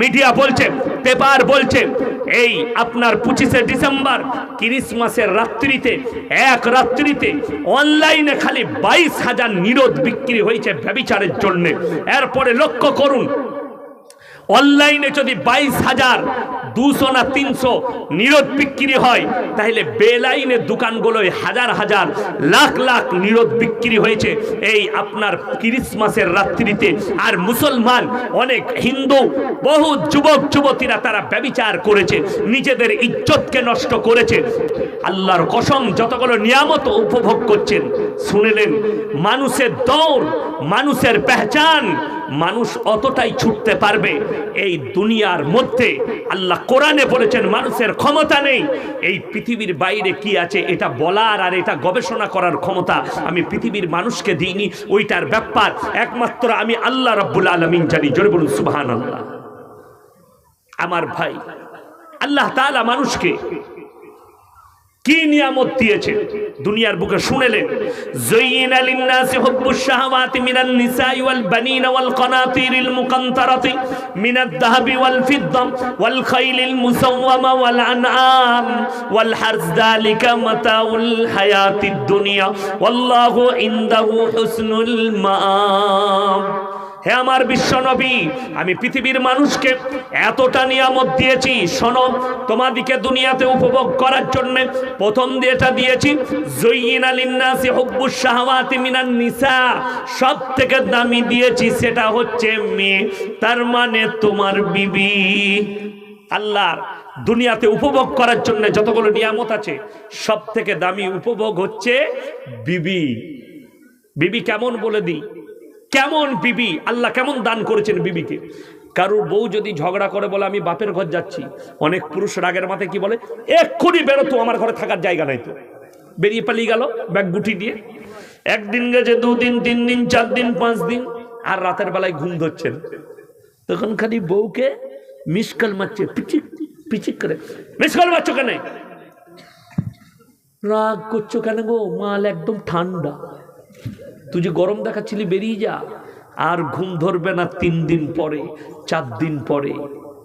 Media বলছে, paper বলছে, এই আপনার পঁচিশে ডিসেম্বর ক্রিসমাসের রাত্রিতে, এক রাত্রিতে অনলাইনে খালি বাইশ হাজার নিরোধ বিক্রি হয়েছে ব্যবিচারের জন্যে। এরপরে লক্ষ্য করুন, অনলাইনে যদি বাইশ হাজার দুশো না তিনশো নিরোধ বিক্রি হয়, তাহলে বেলাইনের দোকানগুলোয় হাজার হাজার লাখ লাখ নিরোধ বিক্রি হয়েছে। এই আপনার ক্রিসমাসের রাত্রিতে। আর মুসলমান, অনেক হিন্দু, বহু যুবক, যুবতীরা তারা ব্যবিচার করেছে, নিজেদের ইজ্জতকে নষ্ট করেছে। আল্লাহর কসম, যতগুলো নিয়ামত উপভোগ করছেন, শুনেলেন, মানুষের দৌড়, মানুষের পেহচান মানুষ অতটাই ছুটতে পারবে। এই দুনিয়ার মধ্যে আল্লাহ কোরআনে বলেছেন, মানুষের ক্ষমতা নেই। এই পৃথিবীর বাইরে কি আছে এটা বলার আর এটা গবেষণা করার ক্ষমতা আমি পৃথিবীর মানুষকে দিইনি, ওইটার ব্যাপার। একমাত্র আমি আল্লাহ রব্বুল আলমিন জানি। জোরে বলুন সুবাহান আল্লাহ আমার ভাই, আল্লাহ তালা মানুষকে কি নিয়ামত দিয়েছে? দুনিয়ার বুকে শুনেলেন জয়িনা লিন্নাসি হুব্বুশ শাহাওয়াতি মিনান নিসাই ওয়াল বানিনা ওয়াল কানাতিরিল মুকান্তারাতি মিনাদ যাহাবি ওয়াল ফিদ্দা ওয়াল খাইলিল মুসাওয়ামা ওয়াল আনআম ওয়াল হারজ যালিকা মাতাউল হায়াতিদ দুনিয়া ওয়াল্লাহু ইনদাহু হুসনুল মাআব হে আমার বিশ্বনবী, আমি পৃথিবীর মানুষকে এতটা নিয়ামত দিয়েছি, শোনো, তোমাদিকে দুনিয়াতে উপভোগ করার জন্য প্রথম যেটা দিয়েছি জয়িন আলিন্নাসি হব্বুস শাহওয়াতি মিনান নিসা সব থেকে দামি দিয়েছি সেটা হচ্ছে মেয়ে, তার মানে তোমার বিবি। আল্লাহর দুনিয়াতে উপভোগ করার জন্য যতগুলো নিয়ামত আছে সব থেকে দামি উপভোগ হচ্ছে বিবি। বিবি কেমন বলে দিই? কেমন বিবি? আল্লাহ কেমন দান করেছেন বিবিকে? কারুর বউ যদি ঝগড়া করে বলে, আমি বাপের ঘর যাচ্ছি। অনেক পুরুষ রাগের মাথায় কি বলে? এক্ষুনি বেরো তো আমার ঘরে থাকার জায়গা নাই তো। বেরিয়ে পালিয়ে গেল ব্যাগ গুটি দিয়ে। একদিন গেছে, দুদিন তিন দিন চার দিন পাঁচ দিন আর রাতের বেলায় ঘুম ধরছেন তখন খালি বউকে মিসকাল মারছে, পিচিক পিচিক করে। মিসকাল মারছো কেন? রাগ করছ কেন গো? মাল একদম ঠান্ডা। তুই যে গরম দেখাচ্ছিলি, বেরিয়ে যা। আর ঘুম ধরবে না তিন দিন পরে, চার দিন পরে।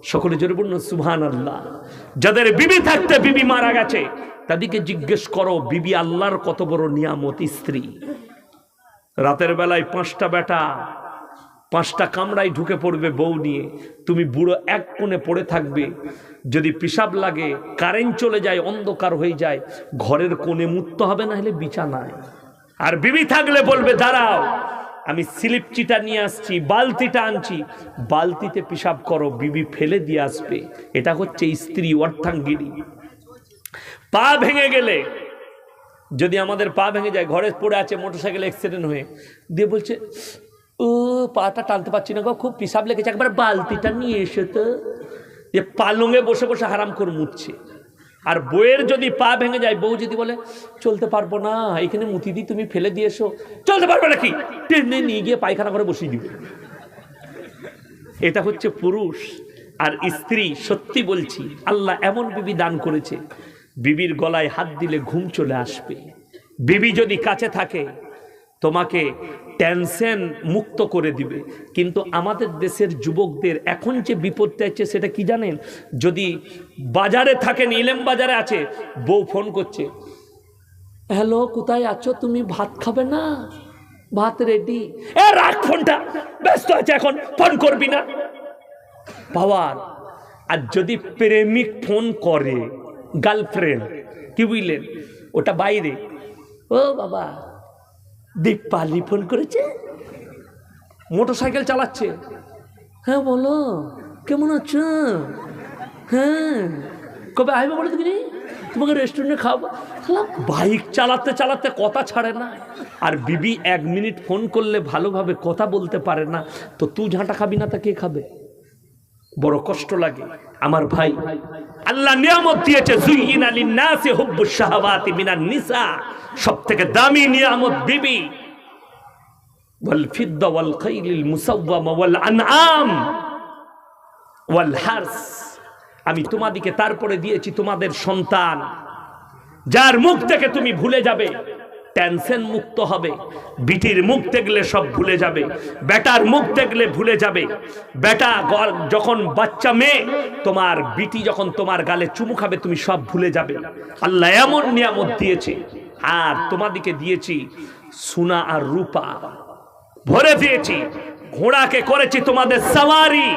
সকলে জোরে বলুন সুহান আল্লাহ যাদের বিবি থাকতে বিবি মারা গেছে, তাদেরকে জিজ্ঞেস করো, বিবি আল্লাহর কত বড় নিয়ামত স্ত্রী? রাতের বেলায় পাঁচটা বেটা, পাঁচটা কামড়ায় ঢুকে পড়বে বউ নিয়ে। তুমি বুড়ো এক কোণে পড়ে থাকবে। যদি পিসাব লাগে, কারেন্ট চলে যায়, অন্ধকার হয়ে যায়, ঘরের কোণে মুক্ত হবে না হলে বিছানায়। আর বিবি থাকলে বলবে, দাঁড়াও, আমি স্লিপ চিটা নিয়ে আসছি, বালতিটা আনছি। বালতিতে পিসাব করো, বিবি ফেলে দিয়ে আসবে। এটা হচ্ছে স্ত্রী অর্থাঙ্গিনী পা ভেঙে গেলে, যদি আমাদের পা ভেঙে যায়, ঘরে পড়ে আছে, মোটরসাইকেল অ্যাক্সিডেন্ট হয়ে, দিয়ে বলছে, ও, পাটা টানতে পারছি না গো, খুব পিসাব লেগেছে, একবার বালতিটা নিয়ে এসে তো। যে পালঙে বসে বসে হারাম করে মুচ্ছে। আর বইয়ের যদি পা ভেঙে যায়, বউ যদি বলে, চলতে পারব না, এখানে মুতি দি, তুমি ফেলে দিয়ে এসো। চলতে পারবে নাকি? টেনে নিয়ে গিয়ে পায়খানা করে বসিয়ে দিবে। এটা হচ্ছে পুরুষ আর স্ত্রী, সত্যি বলছি, আল্লাহ এমন বিবি দান করেছে, বিবির গলায় হাত দিলে ঘুম চলে আসবে। বিবি যদি কাছে থাকে তোমাকে টেনশন মুক্ত করে দিবে। কিন্তু আমাদের দেশের যুবকদের এখন যে বিপদটা আছে সেটা কি জানেন? যদি বাজারে থাকেন, ইলেম বাজারে আছে, বউ ফোন করছে, হ্যালো, কোথায় আছো? তুমি ভাত খাবে না? ভাত রেডি এ, রাখ ফোনটা, ব্যস্ত আছে এখন, ফোন করবি না। পাওয়ার, আর যদি প্রেমিক ফোন করে, গার্লফ্রেন্ড, কি বুঝলেন? ওটা বাইরে। ও বাবা দীপালি ফোন করেছে। মোটর সাইকেল চালাচ্ছে। হ্যাঁ বলো। কেমন আছো? হ্যাঁ। কবে আসবে বলো তুমি? তোমাকে রেস্টুরেন্টে শালা বাইক চালাতে চালাতে কথা ছাড়ে না। আর বিবি এক মিনিট ফোন করলে ভালোভাবে কথা বলতে পারে না। তো তুই ঝাঁটা খাবি না তা কে খাবে? বড় কষ্ট লাগে। আমার ভাই, আল্লাহ নিয়ামত দিয়েছে জুইন আলী নাসে হুব্বু শাহওয়াতি মিনান নিসা। সব থেকে দামি নিয়ামত বিবি, ওয়াল ফিদ্দা ওয়াল খাইলিল মুসাওয়ামা ওয়াল আনআম ওয়াল হারস। আমি তোমাদিকে তারপরে দিয়েছি তোমাদের সন্তান, যার মুখ থেকে তুমি ভুলে যাবে। টেনশন মুক্ত হবে। বিটির মুখ দেখলে সব ভুলে যাবে। বেটার মুখ দেখলে ভুলে যাবে। বেটা যখন বাচ্চা মেয়ে, তোমার বিটি যখন তোমার গালে চুমু খাবে, তুমি সব ভুলে যাবে। আল্লাহ এমন নিয়ামত দিয়েছে। আর তোমাদিকে দিয়েছি সোনা আর রূপা। ভরে দিয়েছি। ঘোড়াকে করেছি তোমাদের সাওয়ারি।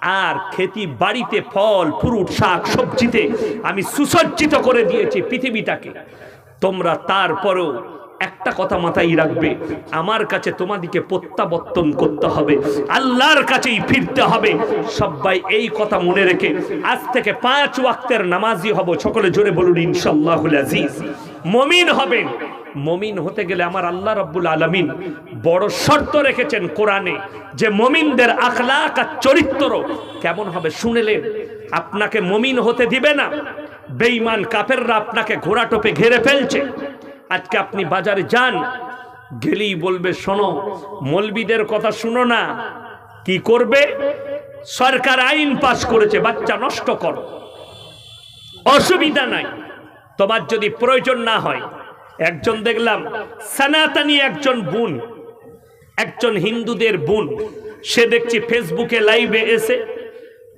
আর খেতি বাড়িতে ফল, ফ্রুট, শাক, সবজিতে আমি সুসজ্জিত করে দিয়েছি পৃথিবীটাকে। তোমরা তারপরও একটা কথা মাথায় রাখবে। আমার কাছে তোমাদিকে প্রত্যাবর্তন করতে হবে। আল্লাহর কাছেই ফিরতে হবে। সবাই এই কথা মনে রেখে আজ থেকে পাঁচ ওয়াক্তের নামাজি হব। সকলে জোরে বলুন ইনশাল্লাহুল আজিজ। মমিন হবেন। মমিন হতে গেলে আমার আল্লাহ রব্বুল আলমিন বড় শর্ত রেখেছেন কোরআনে যে মমিনদের আখলাক আর চরিত্র কেমন হবে শুনেলেন? আপনাকে মমিন হতে দিবে না। বেঈমান কাপেররা আপনাকে ঘোড়া টোপে ঘিরে ফেলছে। আজকে আপনি বাজারে যান, গেলেই বলবে, শোনো, মলবিদের কথা শুনো না। কি করবে? সরকার আইন পাশ করেছে, বাচ্চা নষ্ট করো। অসুবিধা নাই। তোমার যদি প্রয়োজন না হয়, একজন দেখলাম, সনাতনী একজন বোন, একজন হিন্দুদের বোন, সে দেখছি ফেসবুকে লাইভে এসে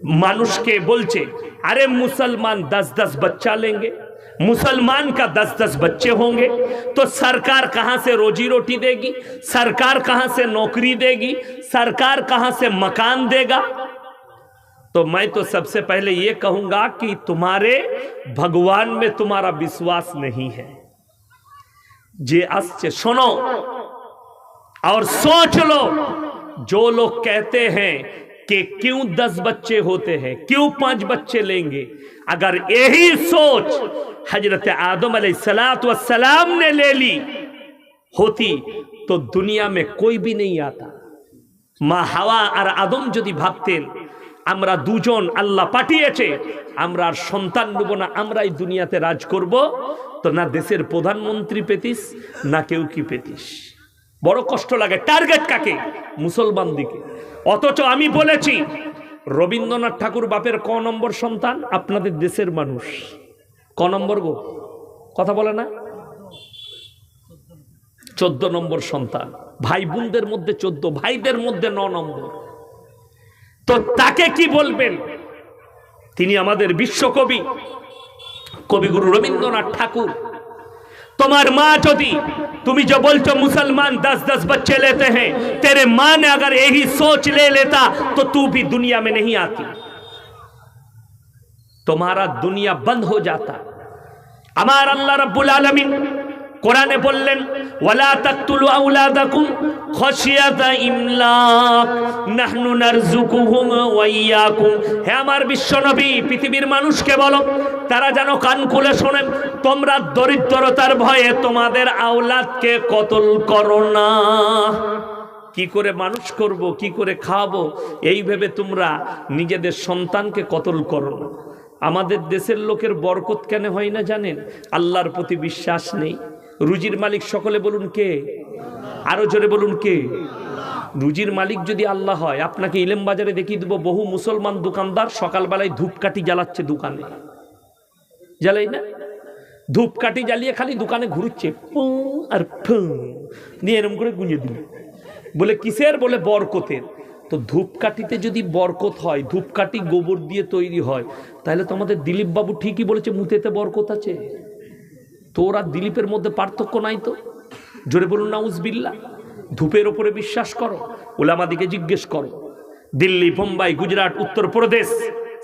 মানুষকে বলছে अरे मुसलमान दस दस बच्चा लेंगे। मुसलमान का दस दस बच्चे होंगे। तो सरकार कहाँ से रोजी रोटी देगी? सरकार कहाँ से नौकरी देगी? सरकार कहाँ से मकान देगा? तो मैं तो सबसे पहले ये कहूँगा कि तुम्हारे भगवान में तुम्हारा विश्वास नहीं है। जे आश्चर्य सुनो और सोच लो। जो लोग कहते हैं कि क्यों दस बच्चे होते हैं क्यों पांच बच्चे लेंगे अगर यही सोच हजरत आदम सलाम ने ले ली होती तो दुनिया में कोई भी नहीं आता মা হাওয়া আর আদম যদি ভাবতেন আমরা দুজন আল্লাহ পাঠিয়েছে আমরা আর সন্তান নেব না আমরাই দুনিয়াতে রাজ করব তো না দেশের প্রধানমন্ত্রী পেতিস না কেউ কি পেতিস বড় কষ্ট লাগে। টার্গেট কাকে? মুসলমান দিকে। অথচ আমি বলেছি, রবীন্দ্রনাথ ঠাকুর বাপের ক নম্বর সন্তান? আপনাদের দেশের মানুষ। ক নম্বর গো? কথা বলে না? চোদ্দ নম্বর সন্তান। ভাই বোনদের মধ্যে চোদ্দ, ভাইদের মধ্যে ন নম্বর। তো তাকে কি বলবেন? তিনি আমাদের বিশ্বকবি, কবিগুরু রবীন্দ্রনাথ ঠাকুর। तुम्हारे माँ जो दी तुम्हें जो बोलते मुसलमान दस दस बच्चे लेते हैं, तेरे माँ ने अगर यही सोच ले लेता तो तू भी दुनिया में नहीं आती। तुम्हारा दुनिया बंद हो जाता। हमारा अल्लाह रब्बुल आलमीन কোরআনে বললেন, ওয়ালা আমার বিশ্বনবী, পৃথিবীর মানুষকে বলো, তারা যেন কান তোমরা দরিদ্রতার ভয়ে তোমাদের আওলাদকে কতল করো না। কি করে মানুষ করব, কি করে খাওয়াবো এই ভেবে তোমরা নিজেদের সন্তানকে কতল করো আমাদের দেশের লোকের বরকত কেন হয় না জানেন? আল্লাহর প্রতি বিশ্বাস নেই। রুজির মালিক সকলে বলুন কে? আরও জোরে বলুন কে? রুজির মালিক যদি আল্লাহ হয়, আপনাকে ইলেম বাজারে দেখিয়ে দেবো, বহু মুসলমান দোকানদার সকালবেলায় ধূপকাঠি জ্বালাচ্ছে দোকানে। জ্বালাই না? ধূপকাঠি জ্বালিয়ে খালি দোকানে ঘুরুচ্ছে আর নিয়ে এরম করে গুঁজে দিল বলে কিসের? বলে বরকতের। তো ধূপকাঠিতে যদি বরকত হয়, ধূপকাঠি গোবর দিয়ে তৈরি হয়, তাহলে তো আমাদের দিলীপ বাবু ঠিকই বলেছে, মুতেতে বরকত আছে। তোর আর দিলীপের মধ্যে পার্থক্য নাই তো? জোরে বলুন নাউজ বিল্লা ধূপের ওপরে বিশ্বাস করো ওলামাদিকে জিজ্ঞেস করো। দিল্লি, বোম্বাই, গুজরাট, উত্তরপ্রদেশ,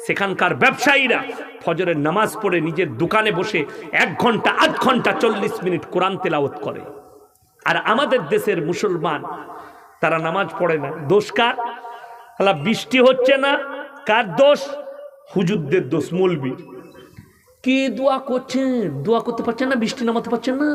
সেখানকার ব্যবসায়ীরা ফজরের নামাজ পড়ে নিজের দোকানে বসে এক ঘণ্টা, আধ ঘণ্টা, চল্লিশ মিনিট কোরআন তেলাওত করে। আর আমাদের দেশের মুসলমান, তারা নামাজ পড়ে না। দোষ কার? বৃষ্টি হচ্ছে না? কার দোষ? হুজুরদের দোষ মলবি কি দোয়া করছেন? দোয়া করতে পারছেন না? বৃষ্টি নামাতে পারছেন না?